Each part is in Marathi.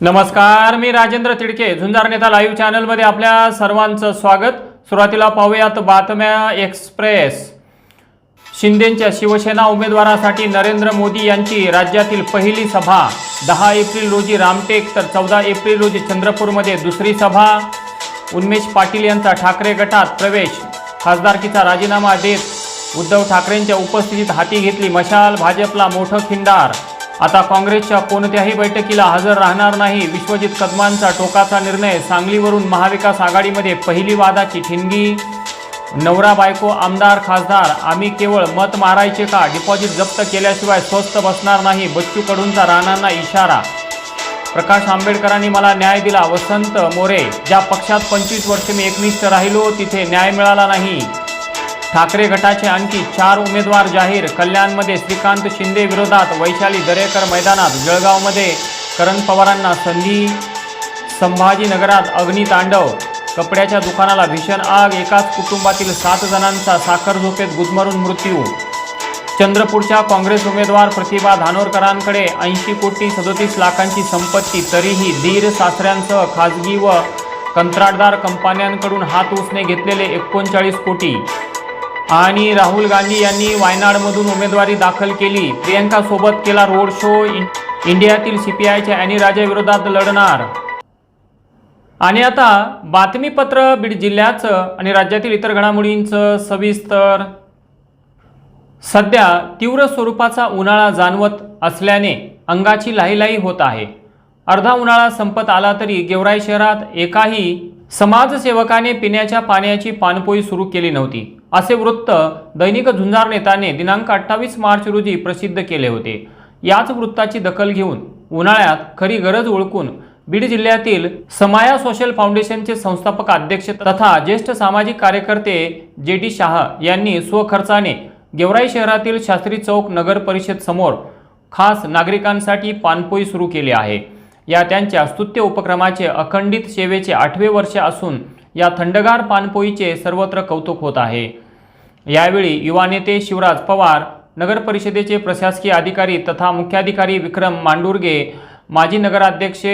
नमस्कार मी राजेंद्र तिडके. झुंजार नेता लाईव्ह चॅनलमध्ये आपल्या सर्वांचं स्वागत. सुरुवातीला पाहूयात बातम्या एक्सप्रेस. शिंदेच्या शिवसेना उमेदवारासाठी नरेंद्र मोदी यांची राज्यातील पहिली सभा. दहा एप्रिल रोजी रामटेक तर चौदा एप्रिल रोजी चंद्रपूरमध्ये दुसरी सभा. उन्मेष पाटील यांचा ठाकरे गटात प्रवेश. खासदारकीचा राजीनामा देत उद्धव ठाकरेंच्या उपस्थितीत हाती घेतली मशाल भाजपला मोठं खिंडार. आता काँग्रेसच्या कोणत्याही बैठकीला हजर राहणार नाही. विश्वजित कदमांचा टोकाचा निर्णय सांगलीवरून महाविकास आघाडीमध्ये पहिली वादाची ठिणगी. नवरा बायको आमदार खासदार आम्ही केवळ मत मारायचे का? डिपॉझिट जप्त केल्याशिवाय स्वस्त बसणार नाही. बच्चू कडूंचा राणांना इशारा. प्रकाश आंबेडकरांनी मला न्याय दिला. वसंत मोरे ज्या पक्षात पंचवीस वर्ष मी एकनिष्ठ राहिलो तिथे न्याय मिळाला नाही. ठाकरे गटाचे आणखी चार उमेदवार जाहीर. कल्याणमध्ये श्रीकांत शिंदे विरोधात वैशाली दरेकर मैदानात जळगावमध्ये करण पवारांना संधी संभाजीनगरात अग्नितांडव कपड्याच्या दुकानाला भीषण आग एकाच कुटुंबातील सात जणांचा साखर झोपेत गुदमरून मृत्यू. चंद्रपूरच्या काँग्रेस उमेदवार प्रतिभा धानोरकरांकडे ऐंशी कोटी सदोतीस लाखांची संपत्ती तरीही धीर सासऱ्यांसह खाजगी व कंत्राटदार कंपन्यांकडून हात उसने घेतलेले एकोणचाळीस कोटी. आणि राहुल गांधी यांनी वायनाडमधून उमेदवारी दाखल केली. प्रियंका सोबत केला रोड शो इन- इंडियातील सीपीआयच्या अॅनी राजाविरोधात लढणार. आणि आता बातमीपत्र बीड जिल्ह्याचं आणि राज्यातील इतर घडामोडींचं सविस्तर. सध्या तीव्र स्वरूपाचा उन्हाळा जाणवत असल्याने अंगाची लाहीलाही होत आहे. अर्धा उन्हाळा संपत आला तरी गेवराई शहरात एकाही समाजसेवकाने पिण्याच्या पाण्याची पाणपोई सुरू केली नव्हती. असे वृत्त दैनिक झुंजार नेताने दिनांक अठ्ठावीस मार्च रोजी प्रसिद्ध केले होते. याच वृत्ताची दखल घेऊन उन्हाळ्यात खरी गरज ओळखून बीड जिल्ह्यातील समाया सोशल फाउंडेशनचे संस्थापक अध्यक्ष तथा ज्येष्ठ सामाजिक कार्यकर्ते जे डी शाह यांनी स्वखर्चाने गेवराई शहरातील शास्त्री चौक नगर परिषद समोर खास नागरिकांसाठी पानपोई सुरू केली आहे. या त्यांच्या स्तुत्य उपक्रमाचे अखंडित सेवेचे आठवे वर्ष असून या थंडगार पाणपोईचे सर्वत्र कौतुक होत आहे. यावेळी युवा नेते शिवराज पवार नगर परिषदेचे प्रशासकीय अधिकारी तथा मुख्याधिकारी विक्रम मांडुर्गे माजी नगराध्यक्ष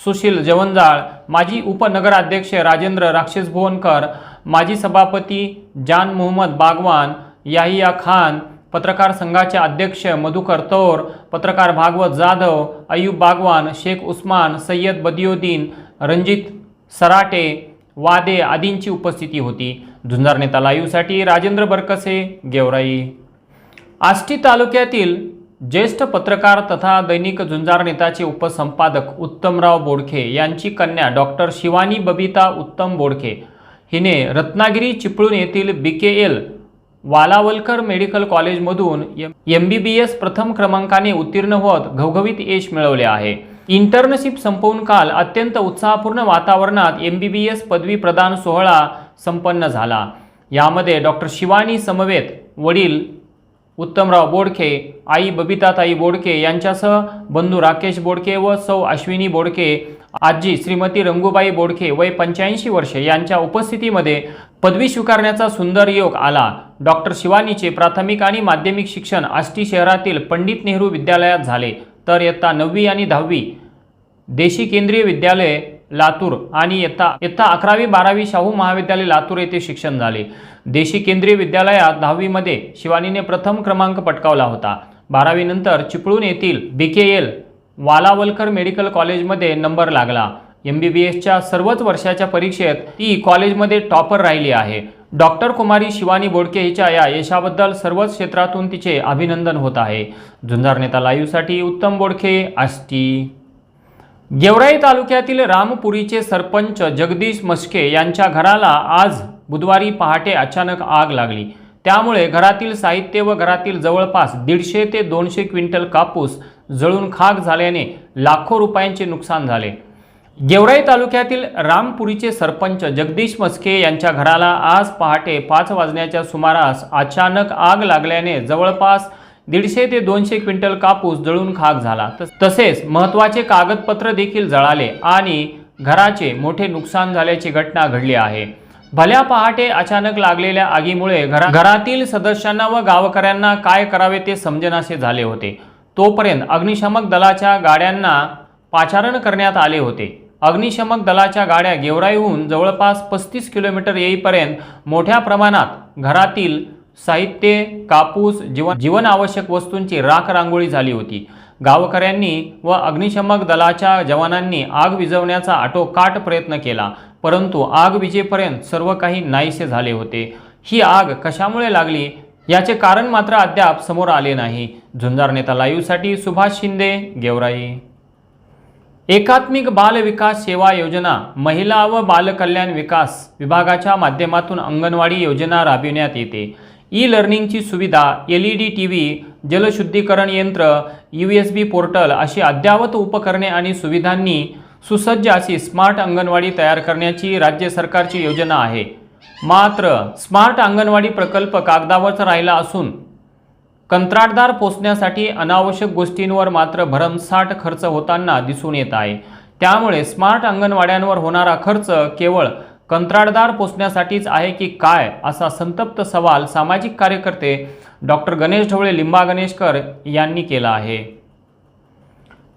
सुशील जवंजाळ माजी उपनगराध्यक्ष राजेंद्र राक्षस भुवनकर माजी सभापती जान मोहम्मद बागवान याहिया खान पत्रकार संघाचे अध्यक्ष मधुकर तौर पत्रकार भागवत जाधव अयूब बागवान शेख उस्मान सय्यद बदियुद्दीन रणजित सराटे वादे आदींची उपस्थिती होती. झुंजार नेता लाईव्हसाठी राजेंद्र बरकसे गेवराई. आष्टी तालुक्यातील ज्येष्ठ पत्रकार तथा दैनिक झुंजार नेताचे उपसंपादक उत्तमराव बोडखे यांची कन्या डॉक्टर शिवानी बबिता उत्तम बोडखे. हिने रत्नागिरी चिपळूण येथील B K L Walawalkar medical कॉलेजमधून एम बी बी एस प्रथम क्रमांकाने उत्तीर्ण होत घवघवीत यश मिळवले आहे. इंटर्नशिप संपवून काल अत्यंत उत्साहपूर्ण वातावरणात एम बी बी एस पदवी प्रदान सोहळा संपन्न झाला. यामध्ये डॉक्टर शिवानी समवेत वडील उत्तमराव बोडके आई बबिताताई बोडके यांच्यासह बंधू राकेश बोडके व सौ अश्विनी बोडके आजी श्रीमती रंगूबाई बोडके वय पंच्याऐंशी वर्षे यांच्या उपस्थितीमध्ये पदवी स्वीकारण्याचा सुंदर योग आला. डॉक्टर शिवानीचे प्राथमिक आणि माध्यमिक शिक्षण आष्टी शहरातील पंडित नेहरू विद्यालयात झाले. तर इयत्ता नववी आणि दहावी. देशी केंद्रीय विद्यालय लातूर आणि इयत्ता इयत्ता अकरावी बारावी शाहू महाविद्यालय लातूर येथे शिक्षण झाले. देशी केंद्रीय विद्यालयात दहावीमध्ये शिवानीने प्रथम क्रमांक पटकावला होता. बारावीनंतर चिपळूण येथील B K L Walawalkar medical कॉलेजमध्ये नंबर लागला. एम बी बी एसच्या सर्वच वर्षाच्या परीक्षेत ती कॉलेजमध्ये टॉपर राहिली आहे. डॉक्टर कुमारी शिवानी बोडके हिच्या या यशाबद्दल सर्वच क्षेत्रातून तिचे अभिनंदन होत आहे. झुंजार नेता लाईव्हसाठी उत्तम बोडखे आष्टी. गेवराई तालुक्यातील रामपुरीचे सरपंच जगदीश मस्के यांच्या घराला आज बुधवारी पहाटे अचानक आग लागली. त्यामुळे घरातील साहित्य व घरातील जवळपास दीडशे ते दोनशे क्विंटल कापूस जळून खाक झाल्याने लाखो रुपयांचे नुकसान झाले. गेवराई तालुक्यातील रामपुरीचे सरपंच जगदीश मस्के यांच्या घराला आज पहाटे पाच वाजण्याच्या सुमारास अचानक आग लागल्याने जवळपास दीडशे ते दोनशे क्विंटल कापूस जळून खाक झाला. तसेच महत्त्वाचे कागदपत्र देखील जळाले आणि घराचे मोठे नुकसान झाल्याची घटना घडली आहे. भल्या पहाटे अचानक लागलेल्या आगीमुळे घरा घरातील सदस्यांना व गावकऱ्यांना काय करावे ते समजनासे झाले होते. तोपर्यंत अग्निशामक दलाच्या गाड्यांना पाचारण करण्यात आले होते. अग्निशमक दलाच्या गाड्या गेवराईहून जवळपास पस्तीस किलोमीटर येईपर्यंत मोठ्या प्रमाणात घरातील साहित्य कापूस जीवन जीवनावश्यक वस्तूंची राख रांगोळी झाली होती. गावकऱ्यांनी व अग्निशमक दलाच्या जवानांनी आग विझवण्याचा आटोकाट प्रयत्न केला परंतु आग विजेपर्यंत सर्व काही नाहीसे झाले होते. ही आग कशामुळे लागली? याचे कारण मात्र अद्याप समोर आले नाही. झुंजार नेता लाईव्हसाठी सुभाष शिंदे गेवराई. एकात्मिक बाल विकास सेवा योजना महिला व बालकल्याण विकास विभागाच्या माध्यमातून अंगणवाडी योजना राबविण्यात येते. ई लर्निंगची सुविधा L E D T V जलशुद्धीकरण यंत्र यू एस बी पोर्टल अशी अद्ययावत उपकरणे आणि सुविधांनी सुसज्ज अशी स्मार्ट अंगणवाडी तयार करण्याची राज्य सरकारची योजना आहे. मात्र स्मार्ट अंगणवाडी प्रकल्प कागदावरच राहिला असून कंत्राटदार पोचण्यासाठी अनावश्यक गोष्टींवर मात्र भरमसाठ खर्च होताना दिसून येत आहे. त्यामुळे स्मार्ट अंगणवाड्यांवर होणारा खर्च केवळ कंत्राटदार पोचण्यासाठीच आहे की काय असा संतप्त सवाल सामाजिक कार्यकर्ते डॉक्टर गणेश ढवळे लिंबा गणेशकर यांनी केला आहे.